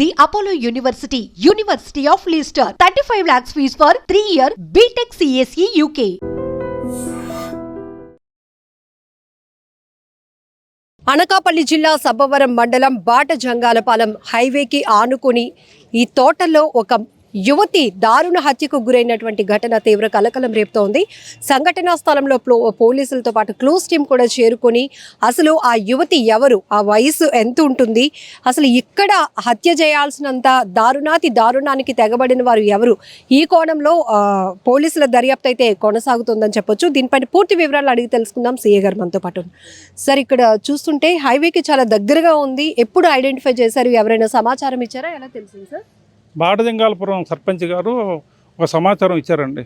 The Apollo university university of Leicester thirty five lakhs fees for three year BTech CSE UK Anakapalli జిల్లా సబ్బవరం మండలం బాట జంగాలపాలెం హైవేకి ఆనుకుని ఈ తోటలో ఒక యువతి దారుణ హత్యకు గురైనటువంటి ఘటన తీవ్ర కలకలం రేపుతోంది. సంఘటనా స్థలంలో పోలీసులతో పాటు క్లోజ్ టీం కూడా చేరుకొని అసలు ఆ యువతి ఎవరు? ఆ వయసు ఎంత ఉంటుంది? అసలు ఇక్కడ హత్య చేయాల్సినంత దారుణాతి దారుణానికి తెగబడిన వారు ఎవరు? ఈ కోణంలో పోలీసుల దర్యాప్తు అయితే కొనసాగుతుందని చెప్పొచ్చు. దీనిపైన పూర్తి వివరాలు అడిగి తెలుసుకుందాం. సీఏ గారు మనతో పాటు సార్ ఇక్కడ చూస్తుంటే హైవేకి చాలా దగ్గరగా ఉంది. ఎప్పుడు ఐడెంటిఫై చేశారు? ఎవరైనా సమాచారం ఇచ్చారా? ఎలా తెలిసింది సార్? బాడజంగాలపురం సర్పంచ్ గారు ఒక సమాచారం ఇచ్చారండి.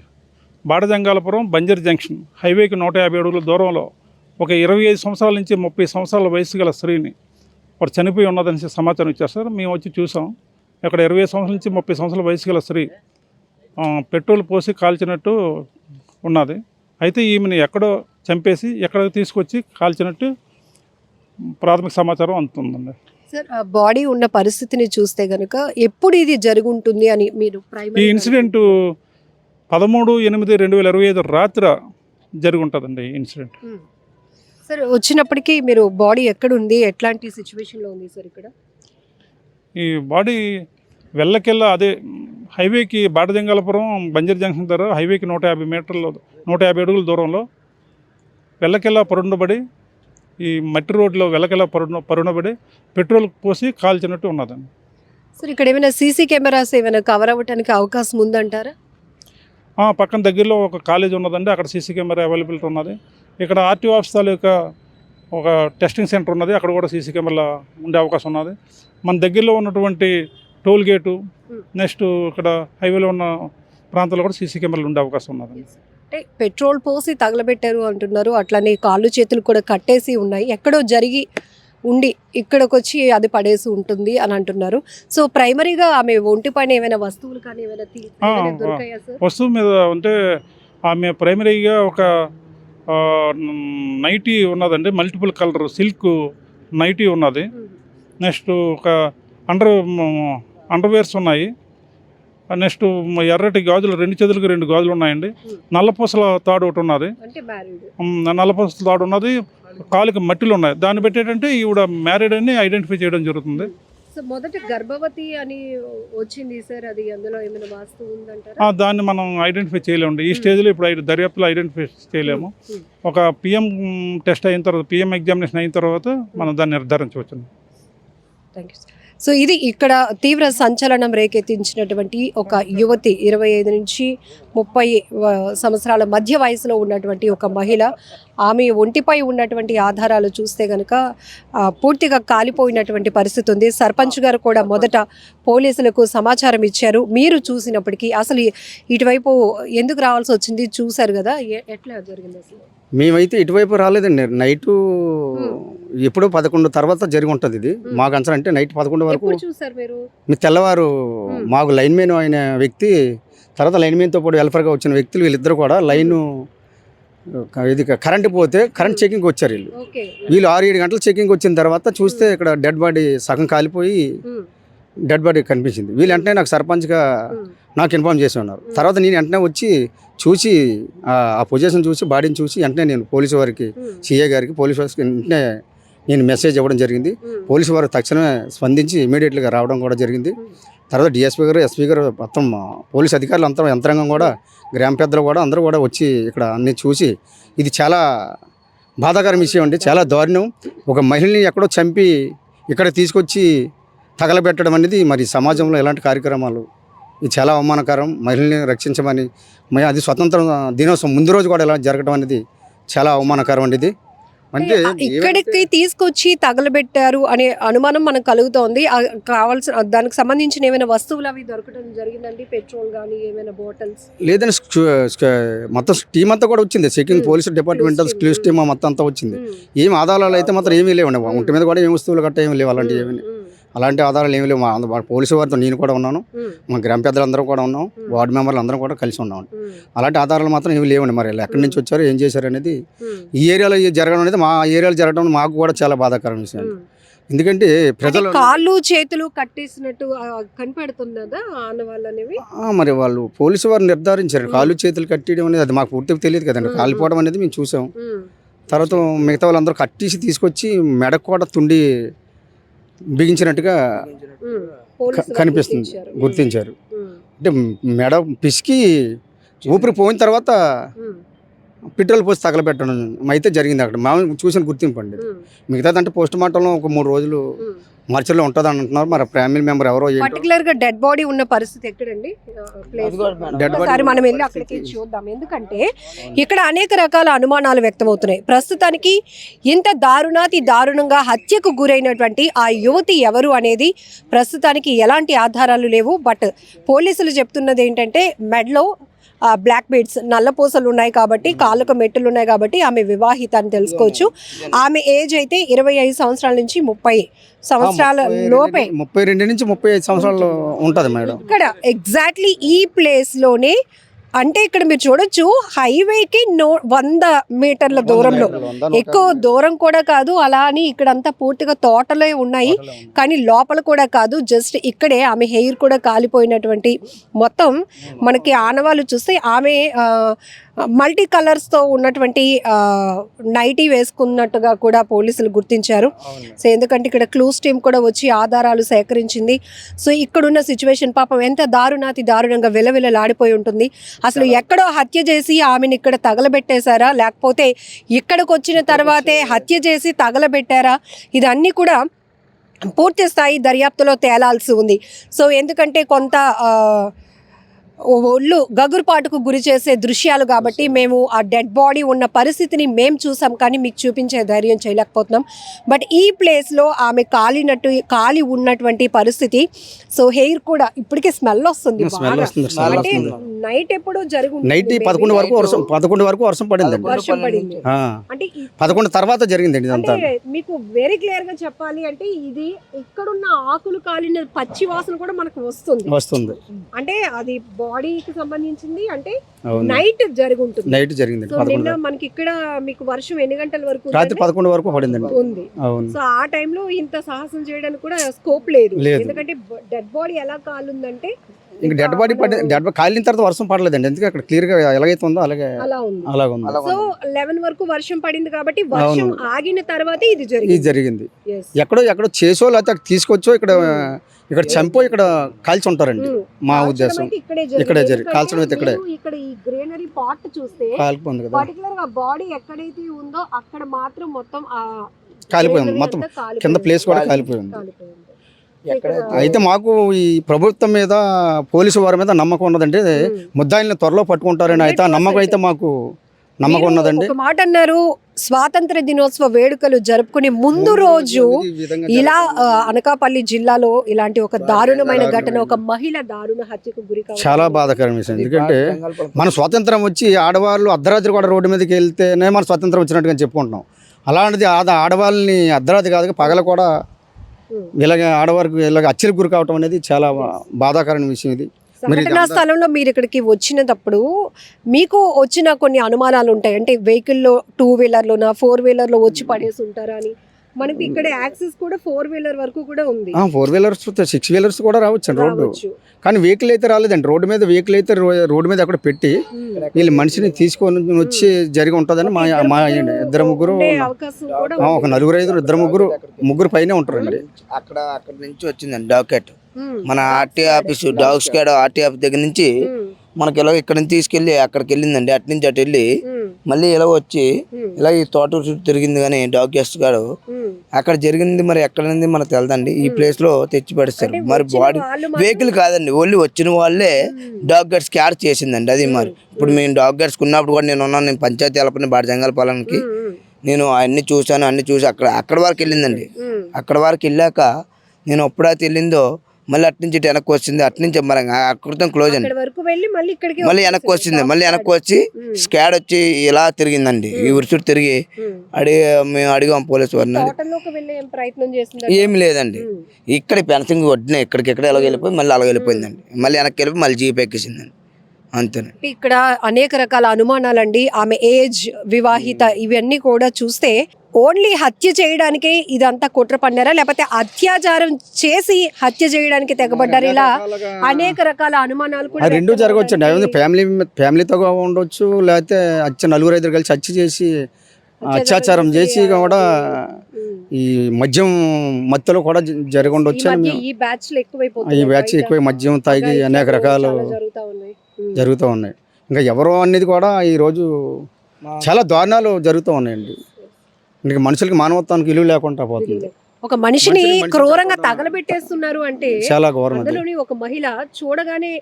బాడజంగాలపురం బంజర్ జంక్షన్ హైవేకి నూట యాభై అడుగుల దూరంలో ఒక ఇరవై ఐదు సంవత్సరాల నుంచి ముప్పై సంవత్సరాల వయసు గల స్త్రీని వాడు చనిపోయి ఉన్నదని సమాచారం ఇచ్చారు సార్. మేము వచ్చి చూసాం. ఇక్కడ ఇరవై సంవత్సరాల నుంచి ముప్పై సంవత్సరాల వయసు గల స్త్రీ పెట్రోల్ పోసి కాల్చినట్టు ఉన్నది. అయితే ఈమెను ఎక్కడో చంపేసి ఎక్కడ తీసుకొచ్చి కాల్చినట్టు ప్రాథమిక సమాచారం అందుతుందండి. సార్ ఆ బాడీ ఉన్న పరిస్థితిని చూస్తే గనుక ఎప్పుడు ఇది జరుగుంటుంది అని మీరు ఈ ఇన్సిడెంట్ పదమూడు ఎనిమిది రెండు వేల ఇరవై ఐదు రాత్రి జరిగి ఉంటుందండి ఈ ఇన్సిడెంట్. సార్ వచ్చినప్పటికీ మీరు బాడీ ఎక్కడ ఉంది ఎట్లాంటి సిచ్యువేషన్లో ఉంది సార్ ఇక్కడ? ఈ బాడీ వెళ్ళకెళ్ళ అదే హైవేకి బాటజంగాలపురం బంజర్ జంక్షన్ దగ్గర హైవేకి నూట యాభై మీటర్ల నూట యాభై అడుగుల దూరంలో వెళ్ళకెళ్ళ పరుండబడి ఈ మట్టి రోడ్లో వెళ్ళకెళ్ళ పరుణ పరుణబడి పెట్రోల్ పోసి కాల్చినట్టు ఉన్నదండి. సార్ ఇక్కడ ఏమైనా సీసీ కెమెరాస్ ఏమైనా కవర్ అవ్వడానికి అవకాశం ఉందంటారా? ఆ, పక్కన దగ్గరలో ఒక కాలేజ్ ఉన్నదండి. అక్కడ సీసీ కెమెరా అవైలబిలిటీ ఉన్నది. ఇక్కడ ఆర్టీఓ ఆఫీస్ తాలూకా ఒక టెస్టింగ్ సెంటర్ ఉన్నది. అక్కడ కూడా సీసీ కెమెరా ఉండే అవకాశం ఉన్నది. మన దగ్గరలో ఉన్నటువంటి టోల్ గేటు నెక్స్ట్ ఇక్కడ హైవేలో ఉన్న ప్రాంతాల్లో కూడా సీసీ కెమెరాలు ఉండే అవకాశం ఉన్నది. అంటే పెట్రోల్ పోసి తగలబెట్టారు అంటున్నారు. అట్లానే కాళ్ళు చేతులు కూడా కట్టేసి ఉన్నాయి. ఎక్కడో జరిగి ఉండి ఇక్కడికి వచ్చి అది పడేసి ఉంటుంది అని అంటున్నారు. సో ప్రైమరీగా ఆమె ఒంటి పైన ఏమైనా వస్తువులు కానీ ఏమైనా తీ- ఆ, ఏమైనా ఆ. దొరికాయా సార్? వస్తువు మీద అంటే ఆమె ప్రైమరీగా ఒక ఆ, నైటీ ఉన్నదండి. మల్టిపుల్ కలర్ సిల్క్ నైటీ ఉన్నది. నెక్స్ట్ ఒక అండర్ అండర్వేర్స్ ఉన్నాయి. నెక్స్ట్ ఎర్రటి గాజులు రెండు చేతులకు రెండు గాజులు ఉన్నాయండి. నల్లపూసల తాడు ఒకటి ఉన్నది. నల్లపూసల తాడు ఉన్నది. కాలుకి మట్టిలు ఉన్నాయి. దాన్ని బట్టి ఏంటంటే ఈవిడ మ్యారీడ్ అని ఐడెంటిఫై చేయడం జరుగుతుంది. మొదట గర్భవతి అని వచ్చింది సార్ అది అందులో ఏమైనా వాస్తవం ఉందంటారా? దాన్ని మనం ఐడెంటిఫై చేయలేము ఈ స్టేజ్లో ఇప్పుడు దర్యాప్తులో ఐడెంటిఫై చేయలేము. ఒక పిఎం టెస్ట్ అయిన తర్వాత పిఎం ఎగ్జామినేషన్ అయిన తర్వాత మనం దాన్ని నిర్ధారించవచ్చు థ్యాంక్ యూ సో ఇది ఇక్కడ తీవ్ర సంచలనం రేకెత్తించినటువంటి ఒక యువతి ఇరవై ఐదు నుంచి ముప్పై సంవత్సరాల మధ్య వయసులో ఉన్నటువంటి ఒక మహిళ. ఆమె ఒంటిపై ఉన్నటువంటి ఆధారాలు చూస్తే కనుక పూర్తిగా కాలిపోయినటువంటి పరిస్థితి ఉంది. సర్పంచ్ గారు కూడా మొదట పోలీసులకు సమాచారం ఇచ్చారు. మీరు చూసినప్పటికీ అసలు ఇటువైపు ఎందుకు రావాల్సి వచ్చింది? చూశారు కదా. ఎట్లా జరిగింది అసలు? మేమైతే ఇటువైపు రాలేదండి. నైట్ ఎప్పుడో పదకొండు తర్వాత జరిగి ఉంటుంది ఇది. మాకు అంచనా అంటే నైట్ పదకొండు వరకు మీ తెల్లవారు. మాకు లైన్ మెన్ అయిన వ్యక్తి తర్వాత లైన్ మెన్తో పాటు వెల్ఫేర్గా వచ్చిన వ్యక్తులు వీళ్ళిద్దరు కూడా లైన్ ఇది కరెంట్ పోతే కరెంట్ చెకింగ్ వచ్చారు వీళ్ళు. వీళ్ళు ఆరు ఏడు గంటలు చెకింగ్ వచ్చిన తర్వాత చూస్తే ఇక్కడ డెడ్ బాడీ సగం కాలిపోయి డెడ్ బాడీ కనిపించింది. వీళ్ళు వెంటనే నాకు సర్పంచ్గా నాకు ఇన్ఫార్మ్ చేసి ఉన్నారు తర్వాత నేను వెంటనే వచ్చి చూసి ఆ పొజిషన్ చూసి బాడీని చూసి వెంటనే నేను పోలీసు వారికి సిఏ గారికి పోలీసు వారికి వెంటనే నేను మెసేజ్ ఇవ్వడం జరిగింది. పోలీసు వారు తక్షణమే స్పందించి ఇమీడియట్గా రావడం కూడా జరిగింది. తర్వాత డిఎస్పీ గారు ఎస్పీ గారు మొత్తం పోలీస్ అధికారులు అంతా యంత్రాంగం కూడా గ్రామ పెద్దలు కూడా అందరూ కూడా వచ్చి ఇక్కడ అన్ని చూసి ఇది చాలా బాధాకరం విషయం అండి. చాలా దారుణం. ఒక మహిళని ఎక్కడో చంపి ఇక్కడ తీసుకొచ్చి తగలబెట్టడం అనేది మరి సమాజంలో ఎలాంటి కార్యక్రమాలు? ఇది చాలా అవమానకరం. మహిళల్ని రక్షించమని మరి అది స్వతంత్ర దినోత్సవం ముందు రోజు కూడా ఇలా జరగడం అనేది చాలా అవమానకరం అండి ఇది. అంటే ఇక్కడికి తీసుకొచ్చి తగలబెట్టారు అనే అనుమానం మనకు కలుగుతోంది. కావాల్సిన దానికి సంబంధించిన ఏమైనా వస్తువులు అవి దొరకడం జరిగిందండి? పెట్రోల్ కానీ ఏమైనా బాటిల్స్? స్క్యూ- మొత్తం టీం అంతా కూడా వచ్చింది. Checking. Police department. Clues team మొత్తం అంతా వచ్చింది. ఏం ఆధారాలు అయితే మాత్రం ఏమీ లేవండి. ఒంటి మీద కూడా ఏం వస్తువులు గట్ట ఏమీ లేవు అలాంటివి ఏమీ అలాంటి ఆధారాలు ఏమీ లేవు. మా మా పోలీసు వారితో నేను కూడా ఉన్నాను. మా గ్రామ పెద్దలందరూ కూడా ఉన్నాం. వార్డు మెంబర్లు అందరం కూడా కలిసి ఉన్నాం. అలాంటి ఆధారాలు మాత్రం ఏమీ లేవండి మరి. ఎక్కడి నుంచి వచ్చారు ఏం చేశారు అనేది ఈ ఏరియాలో ఇది జరగడం అనేది మా ఏరియాలో జరగడం మాకు కూడా చాలా బాధాకరమైన విషయం. ఎందుకంటే అంటే ప్రజలు కాళ్ళు చేతులు కట్టేసినట్టు ఆ, కనపడుతున్నదా ఆనవాళ్ళు అనేవి ఆ, మరి వాళ్ళు పోలీసు వారు నిర్ధారించారు. కాళ్ళు చేతులు కట్టేయడం అనేది అది మాకు పూర్తిగా తెలియదు కదండి. మ్మ్. కాలిపోవడం అనేది మేము చూసాం. ఉమ్, తర్వాత మిగతా వాళ్ళందరూ కట్టేసి తీసుకొచ్చి మెడకు కూడా తుండి బిగించినట్టుగా కనిపిస్తుంది గుర్తించారు. అంటే మెడ పిసికి ఊపిరి పోయిన తర్వాత పెట్రోల్ పోసి తగలబెట్టడం అయితే జరిగింది అక్కడ. మేము చూసిన గుర్తింపు అండి ఉమ్, మిగతాదంటే పోస్ట్ మార్టంలో ఒక మూడు రోజులు. మార్చిలో ఉంటుంది అంటున్నారు. మరి ఫ్యామిలీ మెంబర్ ఎవరో ఏంటో. పర్టికులర్గా డెడ్ బాడీ ఉన్న పరిస్థితి ఎక్కడండి? body ఒకసారి మనం వెళ్ళి అక్కడికి చూద్దాం. ఎందుకంటే ఇక్కడ అనేక రకాల అనుమానాలు వ్యక్తమవుతున్నాయి. ప్రస్తుతానికి ఇంత దారుణాతి దారుణంగా హత్యకు గురైనటువంటి ఆ యువతి ఎవరు అనేది ప్రస్తుతానికి ఎలాంటి ఆధారాలు లేవు. బట్ పోలీసులు చెప్తున్నది ఏంటంటే మెడ్లో బ్లాక్ బీడ్స్ నల్లపూసలు ఉన్నాయి కాబట్టి కాళ్ళకు మెట్టులు ఉన్నాయి కాబట్టి ఆమె వివాహిత అని తెలుసుకోవచ్చు. ఆమె ఏజ్ అయితే ఇరవై ఐదు సంవత్సరాల నుంచి ముప్పై సంవత్సరాల లోపే. ముప్పై రెండు నుంచి ముప్పై ఐదు సంవత్సరాలు ఉంటుంది మేడం. ఇక్కడ ఎగ్జాక్ట్లీ ఈ ప్లేస్లోనే అంటే ఇక్కడ మీరు చూడొచ్చు హైవేకి నో వంద మీటర్ల దూరంలో. ఎక్కువ దూరం కూడా కాదు అలా అని ఇక్కడంతా పూర్తిగా తోటలే ఉన్నాయి. కానీ లోపల కూడా కాదు జస్ట్ ఇక్కడే ఆమె హెయిర్ కూడా కాలిపోయినటువంటి మొత్తం. మనకి ఆనవాళ్ళు చూస్తే ఆమె మల్టీ కలర్స్తో ఉన్నటువంటి నైటీ వేసుకున్నట్టుగా కూడా పోలీసులు గుర్తించారు. సో ఎందుకంటే ఇక్కడ క్లూస్ టీమ్ కూడా వచ్చి ఆధారాలు సేకరించింది. సో ఇక్కడున్న సిచ్యువేషన్ పాపం ఎంత దారుణాతి దారుణంగా విలవిలలాడిపోయి ఉంటుంది. అసలు ఎక్కడో హత్య చేసి ఆమెను ఇక్కడ తగలబెట్టేశారా? లేకపోతే ఇక్కడికి వచ్చిన తర్వాతే హత్య చేసి తగలబెట్టారా? ఇదన్నీ కూడా పూర్తి స్థాయి దర్యాప్తులో తేలాల్సి ఉంది. సో ఎందుకంటే కొంత ఒళ్ళు గగురుపాటుకు గురి చేసే దృశ్యాలు కాబట్టి మేము ఆ డెడ్ బాడీ ఉన్న పరిస్థితిని మేము చూసాం కానీ మీకు చూపించే ధైర్యం చేయలేకపోతున్నాం. బట్ ఈ ప్లేస్లో ఆమె కాలినట్టు కాలి ఉన్నటువంటి పరిస్థితి. సో హెయిర్ కూడా ఇప్పటికే స్మెల్ వస్తుంది అంటే నైట్ ఎప్పుడో జరుగుతుంది నైట్. పదకొండు వరకు వర్షం పదకొండు వరకు వర్షం పడిందండి వర్షం పడింది. ఆ, అంటే పదకొండు తర్వాత జరిగిందండి ఇదంతా. అంటే మీకు వెరీ క్లియర్గా చెప్పాలి అంటే ఇది ఇక్కడున్న ఆకులు కాలిన పచ్చి వాసన కూడా మనకు వస్తుంది. వస్తుంది. అంటే అది బాడీకి సంబంధించింది అంటే నైట్ జరుగుంటుంది. నైట్ సో పదకొండు నిన్న మనకి ఇక్కడ మీకు వర్షం ఎన్ని గంటల వరకు రాత్రి పదకొండు వరకు పడిందండి. ఉంది. అవును. సో ఆ టైంలో ఇంత సాహసం చేయడానికి కూడా స్కోప్ లేదు. ఎందుకంటే డెడ్ బాడీ ఎలా కాలుందంటే ఇంక డెడ్ బాడీ పడి డెడ్ బాడీ కాలిన తర్వాత వర్షం పడలేదండి. ఎందుకంటే అక్కడ క్లియర్గా ఎలాగైతే ఉందో అలాగే అలా ఉంది. సో లెవెన్ వరకు వర్షం పడింది కాబట్టి వర్షం. ఆగిన తర్వాతే ఇది ఇది జరిగింది. జరిగింది. Yes. ఎక్కడో ఎక్కడో చేసో లేకపోతే అక్కడ తీసుకొచ్చో ఇక్కడ ఇక్కడ చంపో ఇక్కడ కాల్చి ఉంటారండి. మా ఉద్దేశం. ఇక్కడే ఇక్కడే జరిగి- కాల్చడం అయితే ఇక్కడే. ఇక్కడ ఈ గ్రీనరీ పార్ట్ చూస్తే కాలిపోయింది కదా. పర్టికులర్గా బాడీ ఎక్కడైతే ఉందో అక్కడ మాత్రం మొత్తం ఆ కాలిపోయింది. మొత్తం. కింద ప్లేస్ కూడా కాలిపోయింది. అయితే మాకు ఈ ప్రభుత్వం మీద పోలీసు వారి మీద నమ్మకం ఉన్నదండి. ముద్దాయిల్ని త్వరలో పట్టుకుంటారని అయితే ఆ నమ్మకం అయితే మాకు నమ్మకం ఉన్నదండి. ఒక మాట అన్నారు స్వాతంత్ర దినోత్సవ వేడుకలు జరుపుకునే ముందు రోజు ఇలా ఆ, అనకాపల్లి జిల్లాలో ఇలాంటి ఒక దారుణమైన ఘటన ఒక మహిళ దారుణ హత్యకు గురి. చాలా బాధాకరం విషయం. ఎందుకంటే మన స్వాతంత్రం వచ్చి ఆడవాళ్ళు అర్ధరాత్రి కూడా రోడ్డు మీదకి వెళ్తేనే మన స్వాతంత్రం వచ్చినట్టుగా చెప్పుకుంటున్నాం. అలాంటిది ఆద ఆడవాళ్ళని అర్ధరాత్రి కాదు పగల కూడా. ఇలాగ ఆడవారికి ఇలాగ అచ్చరికి గురి కావటం అనేది చాలా బాధాకరమైన విషయం ఇది. సంఘటనా స్థలంలో మీరు ఇక్కడికి వచ్చినప్పుడు మీకు వచ్చిన కొన్ని అనుమానాలు ఉంటాయి. అంటే వెహికల్లో టూ వీలర్లోనా ఫోర్ వీలర్లో వచ్చి పడేసి ఉంటారా అని? మనకి ఇక్కడ యాక్సెస్ కూడా ఫోర్ వీలర్ వరకు కూడా ఉంది ఫోర్ వీలర్స్ సిక్స్ వీలర్స్ కూడా రావచ్చు రోడ్డు. కానీ వెహికల్ అయితే రాలేదండి రోడ్డు మీద వెహికల్ అయితే రో- రోడ్డు మీద అక్కడ పెట్టి. వీళ్ళు మనిషిని తీసుకొని వచ్చి జరిగి ఉంటుందని మా మా ఇద్దరు ముగ్గురు ఉండే అవకాశం కూడా ఆ, ఒక నలుగురు ఐదుగురు ఇద్దరు ముగ్గురు ముగ్గురు పైనే ఉంటారండి అక్కడ అక్కడ నుంచి వచ్చిందండి డాకెట్. మన ఆర్టీ ఆఫీస్ డాగ్స్ కాడ ఆర్టీ ఆఫీస్ దగ్గర నుంచి. మనకి ఇలా ఇక్కడ నుంచి తీసుకెళ్ళి అక్కడికి వెళ్ళిందండి అటు నుంచి అటు వెళ్ళి. మళ్ళీ ఇలా వచ్చి. ఇలా ఈ తోట చుట్టూ తిరిగింది కానీ డాగ్ గెస్ట్ గాడు ఉమ్. అక్కడ జరిగింది మరి ఎక్కడ ఉంది మనకు తెలదండి. ఈ ప్లేస్లో తెచ్చి పడేస్తారు అంటే మరి బాడీ వెహికల్ కాదండి. ఓన్లీ వచ్చిన వాళ్ళే డాగ్ గడ్స్ క్యార్ చేసిందండి అది మరి. ఇప్పుడు మేము డాగ్ గడ్స్ ఉన్నప్పుడు కూడా నేను ఉన్నాను. నేను పంచాయతీ వెళ్ళపని బాడి జంగాల పొలానికి. నేను అన్ని చూశాను అన్ని చూసి అక్కడ అక్కడ వరకు వెళ్ళిందండి. అక్కడ వరకు వెళ్ళాక నేను ఎప్పుడైతే వెళ్ళిందో మళ్ళీ అటు నుంచి వెనక్కి వచ్చింది అటు నుంచి మరి అక్కడితో క్లోజ్ అండి. మళ్ళీ వెనక్కి వచ్చింది మళ్ళీ వెనక్కి వచ్చి. స్కాడ్ వచ్చి ఇలా తిరిగిందండి ఈ ఉరుచుడు తిరిగి. అడిగి మేము అడిగాం పోలీసు వారిని. ఏం లేదండి. ఇక్కడ ఫెన్సింగ్ వడ్డిన ఇక్కడికి ఎక్కడ ఎలా వెళ్ళిపోయి మళ్ళీ అలా వెళ్ళిపోయిందండి. మళ్ళీ వెనక్కి వెళ్ళిపోయి మళ్ళీ జీప్ ఎక్కేసిందండి. అంతేనండి. ఇక్కడ అనేక రకాల అనుమానాలండి. ఆమె ఏజ్ వివాహిత ఇవన్నీ కూడా చూస్తే ఓన్లీ హత్య చేయడానికే ఇదంతా కుట్ర పన్నారా లేకపోతే అత్యాచారం చేసి హత్య చేయడానికి తెగబడ్డారు ఇలా అనేక రకాల అనుమానాలు కూడా రెండు జరగవచ్చు. ఫ్యామిలీ ఫ్యామిలీతో ఉండొచ్చు లేకపోతే అచ్చ నలుగురు ఐదుగురు కలిసి హత్య చేసి అత్యాచారం చేసి కూడా. ఈ మద్యం మత్తులో కూడా జ- జరిగి ఈ బ్యాచ్ ఎక్కువ మద్యం తాగి అనేక రకాలు జరుగుతా ఉన్నాయి ఉమ్. జరుగుతూ ఉన్నాయి ఇంకా ఎవరు అనేది కూడా ఈరోజు చాలా దారుణాలు జరుగుతూ ఉన్నాయండి ఇంకా మనుషులకి మానవత్వానికి విలువ లేకుండా పోతుంది. ఒక మనిషిని మనిషిని మనిషి క్రూరంగా తగలబెట్టేస్తున్నారు అంటే చాలా అందులోని ఒక మహిళ చూడగానే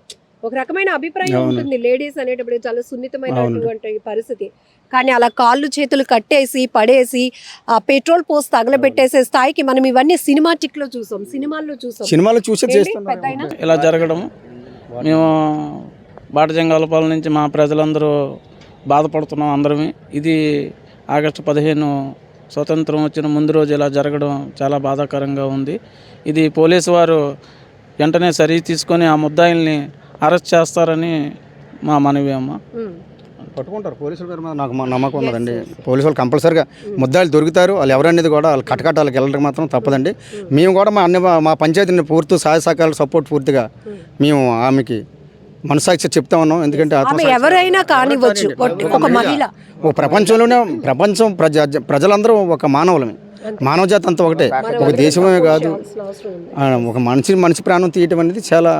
ఒక రకమైన అభిప్రాయం. ఉంటుంది. లేడీస్ అనేటప్పుడు చాలా సున్నితమైనటువంటి. పరిస్థితి. కానీ అలా కాళ్ళు చేతులు కట్టేసి పడేసి ఆ పెట్రోల్ పోసి తగలబెట్టేసే స్థాయికి మనం ఇవన్నీ సినిమాటిక్లో చూసాం. సినిమాల్లో చూసాం. సినిమాలో చూసే? ఇలా జరగడం. మేము బాటజంగాలపాలెం నుంచి మా ప్రజలందరూ బాధపడుతున్నాం అందరమే. ఇది ఆగస్టు పదిహేను స్వతంత్రం వచ్చిన ముందు రోజు ఇలా జరగడం చాలా బాధాకరంగా ఉంది. ఇది పోలీసు వారు వెంటనే సరి తీసుకొని ఆ ముద్దాయిల్ని అరెస్ట్ చేస్తారని మా మనవి అమ్మ. పట్టుకుంటారు. పోలీసుల పేరు మీద నాకు మా నమ్మకం ఉన్నదండి పోలీసు వాళ్ళు కంపల్సరిగా ముద్దాయిలు దొరుకుతారు. వాళ్ళు ఎవరనేది కూడా వాళ్ళు కటకట వాళ్ళకి వెళ్ళడం మాత్రం తప్పదండి. మేము కూడా మా అన్ని మా పంచాయతీని పూర్తి సహాయ సహకారాలు సపోర్ట్ పూర్తిగా మేము ఆమెకి మనసాక్షి చెప్తా ఉన్నాం ఎందుకంటే ఆమె ఎవరైనా కానివ్వచ్చు ఒక- మహిళ. ఒక ప్రపంచంలోనే ప్రపంచం ప్రజ ప్రజలందరూ ఒక మానవులమే. మానవ జాతి అంతా ఒకటే. ఒక దేశమే కాదు. ఒక మనిషి మనిషి ప్రాణం తీయటం అనేది చాలా.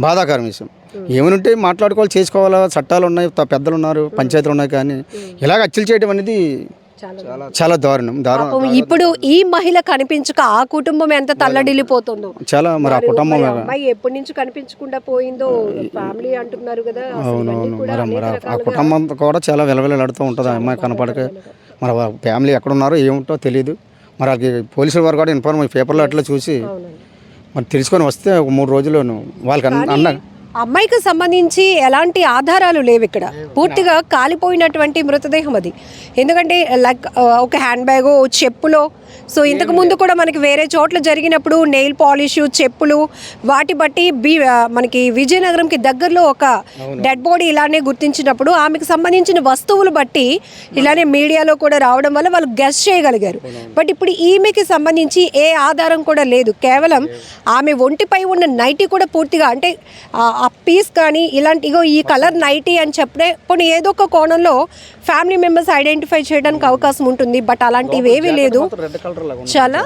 బాధాకరం విషయం. ఏమనుంటే మాట్లాడుకోవాలి చేసుకోవాలా చట్టాలు ఉన్నాయి త- పెద్దలు ఉన్నారు పంచాయతీలు ఉన్నాయి కానీ ఇలాగ హత్యలు చేయడం అనేది చాలా చాలా దారుణం. దారుణం పాపం ఇప్పుడు ఈ మహిళ కనిపించక ఆ కుటుంబం ఎంత తల్లడిల్లిపోతుందో. చాలా మరి ఆ కుటుంబం ఎప్పటి నుంచి కనిపించకుండా పోయిందో? ఫ్యామిలీ అంటున్నారు కదా అవునవును కూడా మరి మరి ఆ- కుటుంబం కూడా చాలా విలవిలాడుతూ ఉంటుంది ఆ అమ్మాయి కనపడక. మరి ఫ్యామిలీ ఎక్కడ ఉన్నారో ఏముంటో తెలియదు మరి వాళ్ళకి పోలీసుల వారు కూడా ఇన్ఫార్మ్ పేపర్లో అట్లా చూసి. మరి తెలుసుకొని వస్తే ఒక మూడు రోజుల్లోను వాళ్ళకి అన్న- అన్న అమ్మాయికి సంబంధించి ఎలాంటి ఆధారాలు లేవు ఇక్కడ. పూర్తిగా కాలిపోయినటువంటి మృతదేహం అది. ఎందుకంటే లైక్ ఒక హ్యాండ్ బ్యాగ్ చెప్పులో సో ఇంతకు ముందు కూడా మనకి వేరే చోట్ల జరిగినప్పుడు నెయిల్ పాలిష్ చెప్పులు వాటి బట్టి బి మనకి విజయనగరంకి దగ్గరలో ఒక డెడ్ బాడీ ఇలానే గుర్తించినప్పుడు ఆమెకు సంబంధించిన వస్తువులు బట్టి ఇలానే మీడియాలో కూడా రావడం వల్ల వాళ్ళు గెస్ట్ చేయగలిగారు. బట్ ఇప్పుడు ఈమెకి సంబంధించి ఏ ఆధారం కూడా లేదు. కేవలం ఆమె ఒంటిపై ఉన్న నైటీ కూడా పూర్తిగా అంటే ఆ- పీస్ కానీ ఇలాంటి ఇగో ఈ కలర్ నైటీ అని చెప్పే పోనీ ఏదో ఒక కోణంలో ఫ్యామిలీ మెంబర్స్ ఐడెంటిఫై చేయడానికి అవకాశం ఉంటుంది. బట్ అలాంటివి ఏమీ లేదు. చాలా?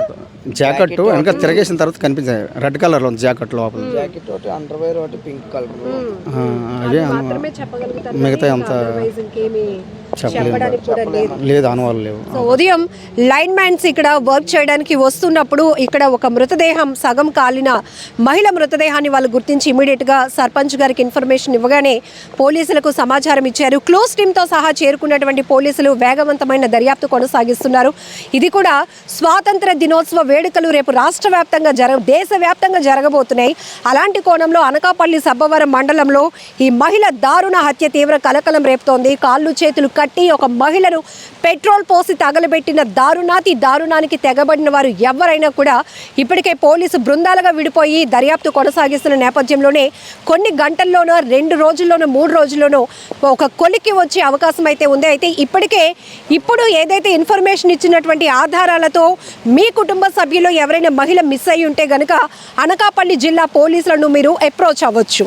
జాకెట్ వెనక తిరగేసిన తర్వాత కనిపించాయి రెడ్ కలర్లో ఉంది జాకెట్ లోపల. జాకెట్ ఒకటి అండర్వేర్ ఒకటి పింక్ కలర్ ఆ, అదే అను- మాత్రమే చెప్పగలుగుతారు మిగతా అంతా ఇంకేమీ. చెప్పడానికి కూడా లేదు. లేదు అనువాలు లేవు. సో ఉదయం లైన్ మ్యాన్స్ ఇక్కడ వర్క్ చేయడానికి వస్తున్నప్పుడు ఇక్కడ ఒక మృతదేహం సగం కాలిన మహిళ మృతదేహాన్ని వాళ్ళు గుర్తించి ఇమీడియట్గా సర్పంచ్ గారికి ఇన్ఫర్మేషన్ ఇవ్వగానే పోలీసులకు సమాచారం ఇచ్చారు. క్లోజ్ టీమ్తో సహా చేరుకున్నటువంటి పోలీసులు వేగవంతమైన దర్యాప్తు కొనసాగిస్తున్నారు. ఇది కూడా స్వాతంత్ర దినోత్సవ వేడుకలు రేపు రాష్ట్ర వ్యాప్తంగా జర దేశవ్యాప్తంగా జరగబోతున్నాయి. అలాంటి కోణంలో అనకాపల్లి సబ్బవరం మండలంలో ఈ మహిళ దారుణ హత్య తీవ్ర కలకలం రేపుతోంది. కాళ్ళు చేతులు కట్టి ఒక మహిళను పెట్రోల్ పోసి తగలబెట్టిన దారుణాతి దారుణానికి తెగబడిన వారు ఎవరైనా కూడా ఇప్పటికే పోలీసు బృందాలుగా విడిపోయి దర్యాప్తు కొనసాగిస్తున్న నేపథ్యంలోనే కొన్ని గంటల్లోనో రెండు రోజుల్లోనో మూడు రోజుల్లోనో ఒక కొలికి వచ్చే అవకాశం అయితే ఉంది. అయితే ఇప్పటికే ఇప్పుడు ఏదైతే ఇన్ఫర్మేషన్ ఇచ్చినటువంటి ఆధారాలతో మీ కుటుంబ సభ్యులు ఎవరైనా మహిళ మిస్ అయి ఉంటే గనుక అనకాపల్లి జిల్లా పోలీసులను మీరు అప్రోచ్ అవ్వచ్చు.